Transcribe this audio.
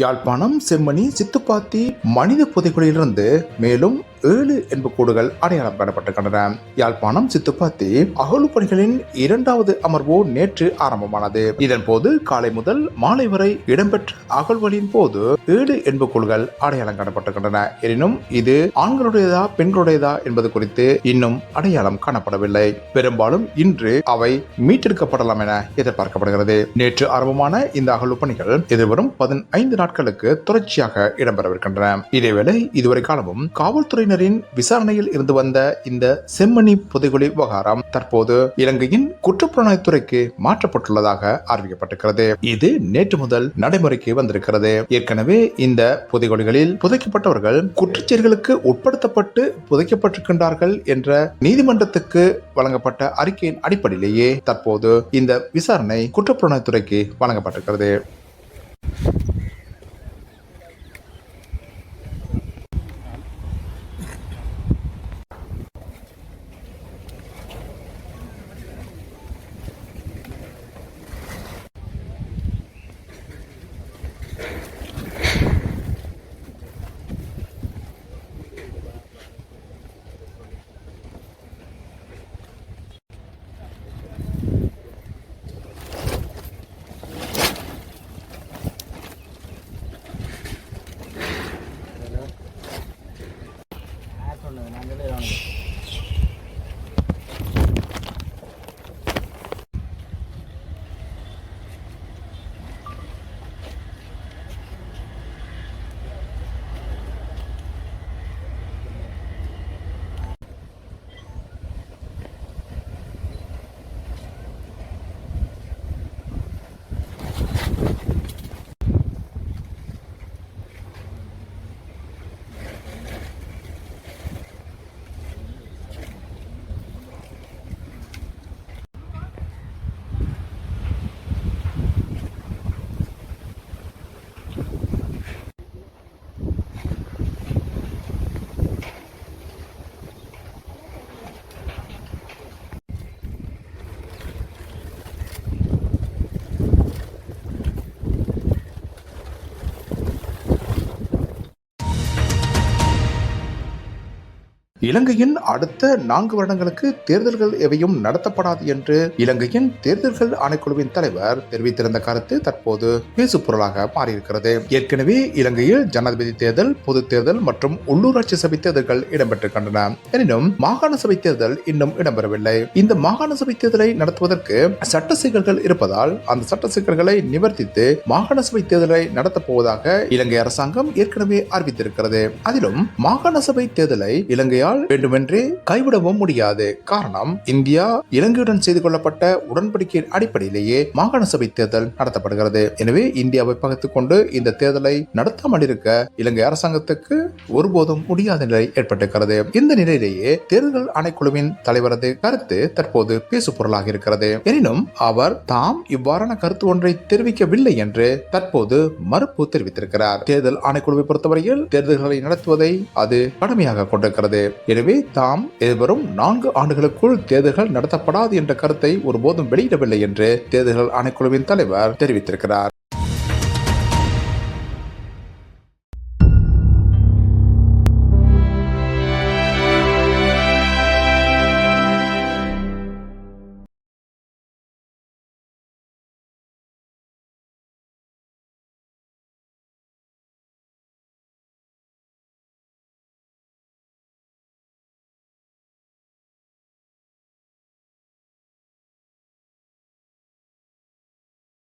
யாழ்ப்பாணம் செம்மணி சித்துப்பாத்தி மனித புதைகுழியிலிருந்து மேலும் ஏழு என்பக்கூடுகள் அடையாளம் காணப்பட்டிருக்கின்றன. யாழ்ப்பாணம் சித்துப்பாத்தி அகழு பணிகளின் இரண்டாவது அமர்வு நேற்று ஆரம்பமானது. இதன் போது காலை முதல் மாலை வரை இடம்பெற்ற அகழ்வுகளின் போது ஏழு என்பக்கூடுகள் அடையாளம் காணப்பட்டிருக்கின்றன. எனினும் இது ஆண்களுடையதா பெண்களுடையதா என்பது குறித்து இன்னும் அடையாளம் காணப்படவில்லை. பெரும்பாலும் இன்று அவை மீட்டெடுக்கப்படலாம் என எதிர்பார்க்கப்படுகிறது. நேற்று ஆரம்பமான இந்த அகழ்வு பணிகள் எதிர்வரும் பதினைந்து நாள் நாட்களுக்கு தொடர்ச்சியாக இடம்பெறவிருக்கின்றன. இதேவேளை இதுவரை காலமும் காவல்துறையினரின் விசாரணையில் இருந்து வந்த இந்த செம்மணி புதைகுழி விவகாரம் தற்போது இலங்கையின் குற்றப்புலனாய்த்துறைக்கு மாற்றப்பட்டுள்ளதாக அறிவிக்கப்பட்டிருக்கிறது. இது நேற்று முதல் நடைமுறைக்கு வந்திருக்கிறது. ஏற்கனவே இந்த புதைகுழிகளில் புதைக்கப்பட்டவர்கள் குற்றச்செயல்களுக்கு உட்படுத்தப்பட்டு புதைக்கப்பட்டிருக்கின்றார்கள் என்ற நீதிமன்றத்துக்கு வழங்கப்பட்ட அறிக்கையின் அடிப்படையிலேயே தற்போது இந்த விசாரணை குற்றப்புலனாய்த்துறைக்கு வழங்கப்பட்டிருக்கிறது. இலங்கையின் அடுத்த நான்கு வருடங்களுக்கு தேர்தல்கள் எவையும் நடத்தப்படாது என்று இலங்கையின் தேர்தல்கள் ஆணைக்குழுவின் தலைவர் தெரிவித்திருந்த கருத்து தற்போது பேசு பொருளாக மாறியிருக்கிறது. ஏற்கனவே இலங்கையில் ஜனாதிபதி தேர்தல் பொது தேர்தல் மற்றும் உள்ளூராட்சி சபை தேர்தல்கள் இடம்பெற்றிருக்கின்றன. எனினும் மாகாண சபை தேர்தல் இன்னும் இடம்பெறவில்லை. இந்த மாகாண சபை தேர்தலை நடத்துவதற்கு சட்ட சிக்கல்கள் இருப்பதால் அந்த சட்ட சிக்கல்களை நிவர்த்தித்து மாகாண சபை தேர்தலை நடத்தப் போவதாக இலங்கை அரசாங்கம் ஏற்கனவே அறிவித்திருக்கிறது. அதிலும் மாகாண சபை தேர்தலை இலங்கையால் வேண்டுமென்றே கைவிடவும் முடியாது. காரணம் இந்தியா இலங்கையுடன் செய்து கொள்ளப்பட்ட உடன்படிக்கையின் அடிப்படையிலேயே மாகாண சபை தேர்தல் நடத்தப்படுகிறது. எனவே இந்தியாவை பகிர்ந்து கொண்டு இந்த தேர்தலை நடத்தாமல் இருக்க இலங்கை அரசாங்கத்துக்கு ஒருபோதும் முடியாத நிலை ஏற்பட்டிருக்கிறது. இந்த நிலையிலேயே தேர்தல் ஆணைக்குழுவின் தலைவரது கருத்து தற்போது பேசு பொருளாக இருக்கிறது. எனினும் அவர் தாம் இவ்வாறான கருத்து ஒன்றை தெரிவிக்கவில்லை என்று தற்போது மறுப்பு தெரிவித்திருக்கிறார். தேர்தல் ஆணைக்குழுவை பொறுத்தவரையில் தேர்தல்களை நடத்துவதை அது கடமையாக கொண்டிருக்கிறது. எனவே தாம் எதிர்வரும் நான்கு ஆண்டுகளுக்குள் தேர்தல்கள் நடத்தப்படாது என்ற கருத்தை ஒருபோதும் வெளியிடவில்லை என்று தேர்தல்கள் ஆணைக்குழுவின் தலைவர் தெரிவித்திருக்கிறார்.